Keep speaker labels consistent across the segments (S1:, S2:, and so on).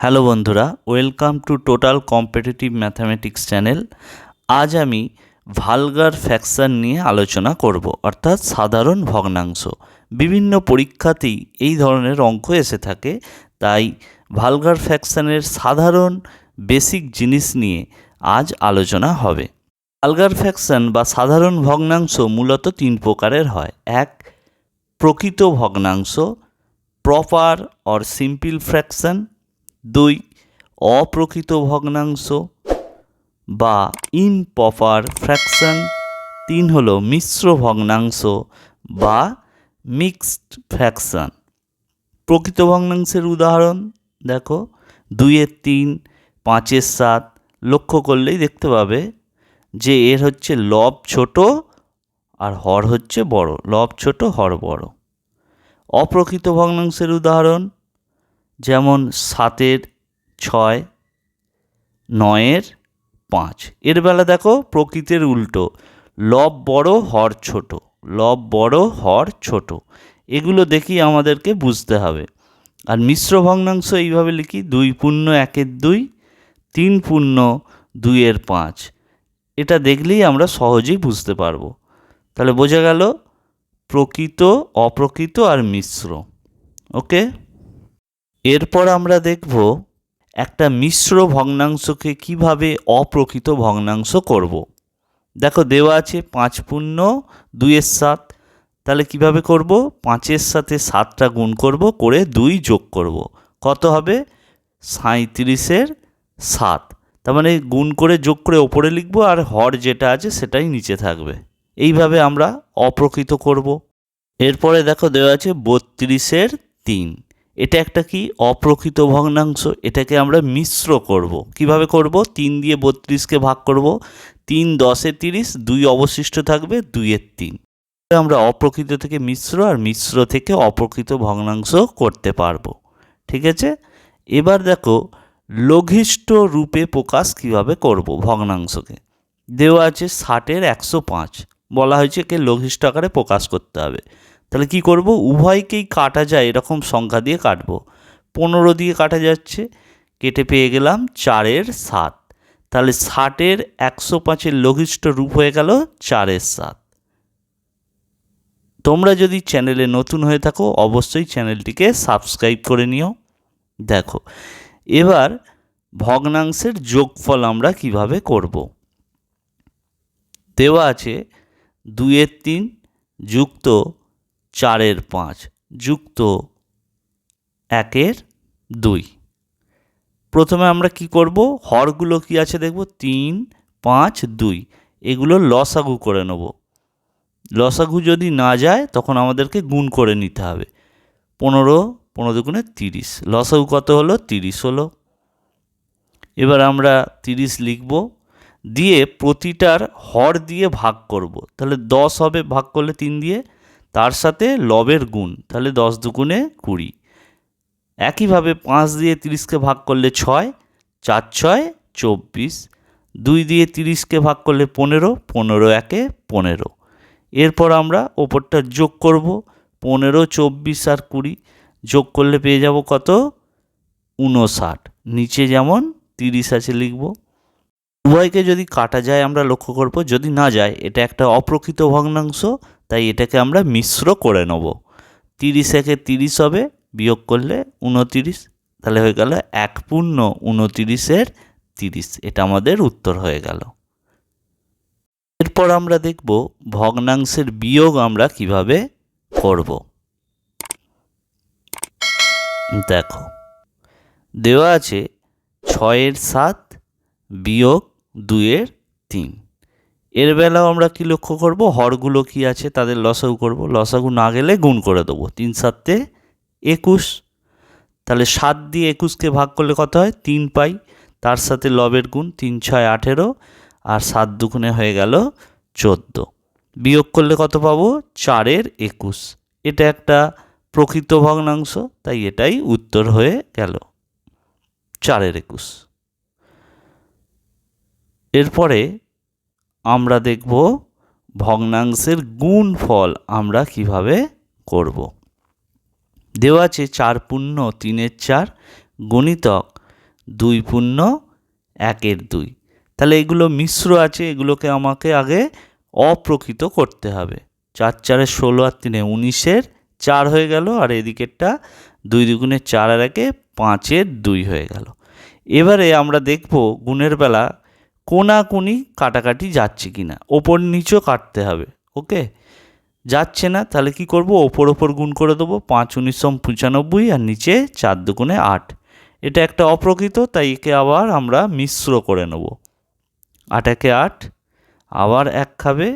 S1: Hello বন্ধুরা, welcome to total competitive mathematics channel. আজ আমি ভালগার ফ্যাকশন নিয়ে আলোচনা করব, অর্থাৎ সাধারণ ভগ্নাংশ। বিভিন্ন পরীক্ষাতেই এই ধরনের অঙ্ক এসে থাকে, তাই ভালগার ফ্যাকশনের সাধারণ বেসিক জিনিস নিয়ে আজ আলোচনা হবে। ভালগার ফ্যাকশন বা সাধারণ ভগ্নাংশ মূলত তিন প্রকারের হয়। এক, প্রকৃত ভগ্নাংশ, প্রপার অর সিম্পল ফ্র্যাকশন। দুই, অপ্রকৃত ভগ্নাংশ বা ইমপ্রপার ফ্র্যাকশন। তিন হলো মিশ্র ভগ্নাংশ বা মিক্সড ফ্র্যাকশন। প্রকৃত ভগ্নাংশের উদাহরণ দেখো দুইয়ের তিন পাঁচের সাত। লক্ষ্য করলেই দেখতে পাবে যে এর হচ্ছে লব ছোট আর হর হচ্ছে বড়। লব ছোট, হর বড়। অপ্রকৃত ভগ্নাংশের উদাহরণ যেমন সাতের ছয়, নয়ের পাঁচ। এর বেলা দেখো প্রকৃতির উল্টো। লব বড়, হর ছোট। লব বড়, হর ছোট। এগুলো দেখি আমাদেরকে বুঝতে হবে। আর মিশ্র ভগ্নাংশ এইভাবে লিখি, দুই পূর্ণ একের দুই, তিন পূর্ণ দুইয়ের পাঁচ। এটা দেখলেই আমরা সহজেই বুঝতে পারব। তাহলে বোঝা গেল প্রকৃত, অপ্রকৃত আর মিশ্র। ওকে? এরপর আমরা দেখব একটা মিশ্র ভগ্নাংশকে কীভাবে অপ্রকৃত ভগ্নাংশ করব। দেখো দেওয়া আছে পাঁচ পূর্ণ, দুইয়ের সাত তাহলে কীভাবে করব পাঁচের সাথে সাতটা গুণ করব, করে দুই যোগ করব। কত হবে সাঁত্রিশের সাত তার মানে গুণ করে যোগ করে ওপরে লিখব, আর হর যেটা আছে সেটাই নিচে থাকবে এইভাবে আমরা অপ্রকৃত করব। এরপরে দেখো দেওয়া আছে বত্রিশের তিন এটা একটা কি? অপ্রকৃত ভগ্নাংশ। এটাকে আমরা মিশ্র করব। কীভাবে করব? তিন দিয়ে বত্রিশকে ভাগ করব। তিন দশে তিরিশ, দুই অবশিষ্ট থাকবে দুইয়ের তিন। আমরা অপ্রকৃত থেকে মিশ্র আর মিশ্র থেকে অপ্রকৃত ভগ্নাংশ করতে পারব। ঠিক আছে? এবার দেখো, লঘিষ্ঠ রূপে প্রকাশ কীভাবে করব ভগ্নাংশকে? দেওয়া আছে ষাটের একশো পাঁচ। বলা হয়েছে কে লঘিষ্ঠ আকারে প্রকাশ করতে হবে। তাহলে কি করব? উভয়কেই কাটা যায়, এরকম সংখ্যা দিয়ে কাটবো। পনেরো দিয়ে কাটা যাচ্ছে, কেটে পেয়ে গেলাম চারের সাত। তাহলে ষাটের একশো পাঁচের লঘিষ্ঠ রূপ হয়ে গেল চারের সাত। তোমরা যদি চ্যানেলে নতুন হয়ে থাকো, অবশ্যই চ্যানেলটিকে সাবস্ক্রাইব করে নিও। দেখো, এবার ভগ্নাংশের যোগফল আমরা কীভাবে করব? দেওয়া আছে দুইয়ের তিন যুক্ত চারের পাঁচ যুক্ত একের দুই। প্রথমে আমরা কি করব? হরগুলো কি আছে দেখব? তিন, পাঁচ, দুই। এগুলো লসাগু করে নেব। লসাগু যদি না যায়, তখন আমাদেরকে গুণ করে নিতে হবে। পনেরো পনেরো দুগুণে তিরিশ। লসাগু কত হলো? তিরিশ হলো। এবার আমরা তিরিশ লিখব। দিয়ে প্রতিটার হর দিয়ে ভাগ করব। তাহলে দশ হবে ভাগ করলে তিন দিয়ে। তার সাথে লবের গুণ, তাহলে দশ দুগুণে কুড়ি। একইভাবে পাঁচ দিয়ে তিরিশকে ভাগ করলে ছয়, চার ছয়, চব্বিশ। দুই দিয়ে তিরিশকে ভাগ করলে পনেরো পনেরো একে পনেরো। এরপর আমরা ওপরটা যোগ করব, পনেরো, চব্বিশ আর কুড়ি। যোগ করলে পেয়ে যাব কত? উনষাট নিচে যেমন তিরিশ আছে লিখব। উভয়কে যদি কাটা যায় আমরা লক্ষ্য করব, যদি না যায়, এটা একটা অপ্রকৃত ভগ্নাংশ। তাই এটাকে আমরা মিশ্র করে নেব। তিরিশ একে তিরিশ হবে, বিয়োগ করলে উনতিরিশ, তাহলে হয়ে গেল এক পূর্ণ উনতিরিশের তিরিশ। এটা আমাদের উত্তর হয়ে গেল। এরপর আমরা দেখব ভগ্নাংশের বিয়োগ আমরা কীভাবে করব। দেখো, দেওয়া আছে ছয়ের সাত বিয়োগ দুইয়ের তিন। এর বেলাও আমরা কি লক্ষ্য করব? হরগুলো কি আছে তাদের লসাগু করব। লসাগু না গেলে গুণ করে দেবো। তিন সাতে একুশ। তাহলে সাত দিয়ে একুশকে ভাগ করলে কত হয়? তিন পাই। তার সাথে লবের গুণ তিন ছয় আঠেরো। আর সাত দুগুণে হয়ে গেল চোদ্দ। বিয়োগ করলে কত পাবো? চারের একুশ। এটা একটা প্রকৃত ভগ্নাংশ, তাই এটাই উত্তর হয়ে গেল। চারের একুশ। এরপরে আমরা দেখব ভগ্নাংশের গুণফল আমরা কীভাবে করব। দেওয়া আছে চার পূর্ণ, তিনের চার, গণিতক দুই পূর্ণ, একের দুই। তাহলে এগুলো মিশ্র আছে, এগুলোকে আমাকে আগে অপ্রকৃত করতে হবে। চার চারে ষোলো আর তিনে উনিশের চার হয়ে গেল, আর এদিকেরটা দুই দুগুণে চার আর একে পাঁচের দুই হয়ে গেল। এবারে আমরা দেখব গুণের বেলা কোনাকুনি কাটাকাটি যাচ্ছে কি না ওপর নিচেও কাটতে হবে ওকে যাচ্ছে না, তাহলে কি করব? ওপর ওপর গুণ করে দেবো, পাঁচ উনিশশো পঁচানব্বই আর নিচে চার দুগুণে আট। এটা একটা অপ্রকৃত, তাই একে আবার আমরা মিশ্র করে নেব। আট একে আট, আবার এক খাবে,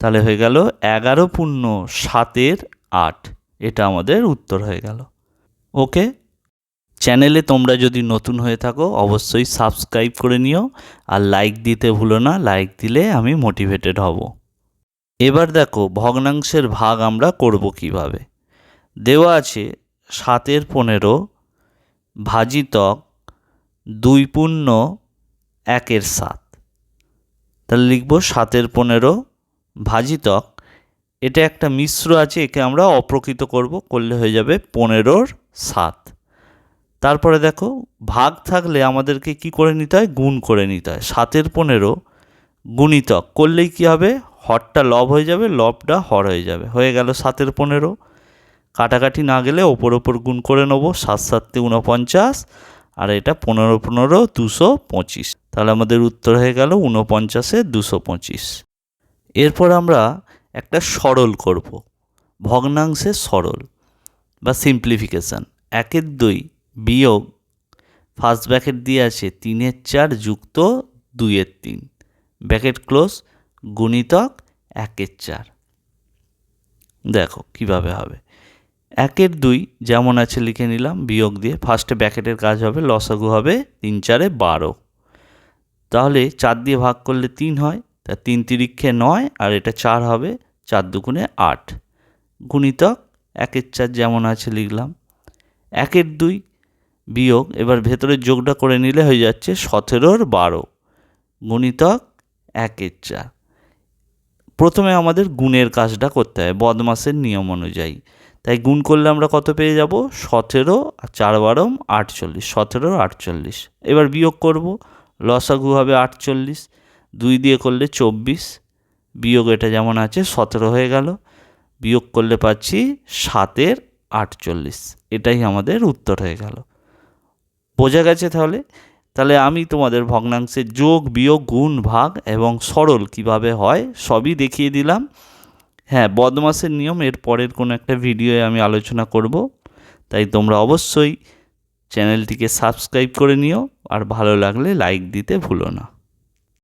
S1: তাহলে হয়ে গেল এগারো পূর্ণ সাতের আট। এটা আমাদের উত্তর হয়ে গেল ওকে চ্যানেলে তোমরা যদি নতুন হয়ে থাকো, অবশ্যই সাবস্ক্রাইব করে নিও আর লাইক দিতে ভুলো না, লাইক দিলে আমি মোটিভেটেড হব। এবার দেখো, ভগ্নাংশের ভাগ আমরা করব কীভাবে? দেওয়া আছে সাতের পনেরো ভাজিতক দুই পূর্ণ একের সাত। তাহলে লিখব সাতের পনেরো ভাজিতক এটা একটা মিশ্র আছে, একে আমরা অপ্রকৃত করব, করলে হয়ে যাবে পনেরোর সাত। তারপরে দেখো, ভাগ থাকলে আমাদেরকে কি করে নিতে হয়? গুণ করে নিতে হয়। সাতের পনেরো গুণিতক করলেই কি হবে? হরটা লব হয়ে যাবে, লবটা হর হয়ে যাবে। হয়ে গেল সাতের পনেরো। কাটাকাটি না গেলে ওপর ওপর গুণ করে নেব। সাত সাতটি উনপঞ্চাশ আর এটা পনেরো পনেরো দুশো পঁচিশ। তাহলে আমাদের উত্তর হয়ে গেল উনপঞ্চাশে দুশো পঁচিশ। এরপর আমরা একটা সরল করব। ভগ্নাংশের সরল বা সিম্পলিফিকেশান একের দুই বিয়োগ ফার্স্ট ব্যাকেট দিয়ে আছে তিনের চার যুক্ত দুইয়ের তিন। ব্যাকেট ক্লোজ গুণিতক একের চার। দেখো কীভাবে হবে। একের দুই যেমন আছে লিখে নিলাম, বিয়োগ দিয়ে ফার্স্টে ব্যাকেটের কাজ হবে, লসাগু হবে তিন চারে বারো। তাহলে চার দিয়ে ভাগ করলে তিন হয়, তা তিন তিরিক্ষে নয় আর এটা চার হবে চার দুগুণে আট। গুণিতক একের চার যেমন আছে লিখলাম। একের দুই বিয়োগ, এবার ভেতরের যোগটা করে নিলে হয়ে যাচ্ছে সতেরোর বারো। গুণিতক একের চার প্রথমে আমাদের গুণের কাজটা করতে হয়, বদমাসের নিয়ম অনুযায়ী। তাই গুণ করলে আমরা কত পেয়ে যাব? সতেরো, আর চার বারম আটচল্লিশ। সতেরো, আটচল্লিশ। এবার বিয়োগ করব, লসাগু হবে আটচল্লিশ। দুই দিয়ে করলে চব্বিশ। বিয়োগ এটা যেমন আছে, সতেরো হয়ে গেল। বিয়োগ করলে পাচ্ছি সাতের আটচল্লিশ। এটাই আমাদের উত্তর হয়ে গেল। বোঝা গেছে তাহলে? তাহলে আমি তোমাদের ভগ্নাংশের যোগ, বিয়োগ, গুণ, ভাগ এবং সরল কীভাবে হয় সবই দেখিয়ে দিলাম। হ্যাঁ বদমাসের নিয়ম, এর পরের কোনো একটা ভিডিওয়ে আমি আলোচনা করব। তাই তোমরা অবশ্যই চ্যানেলটিকে সাবস্ক্রাইব করে নিও, আর ভালো লাগলে লাইক দিতে ভুলো না।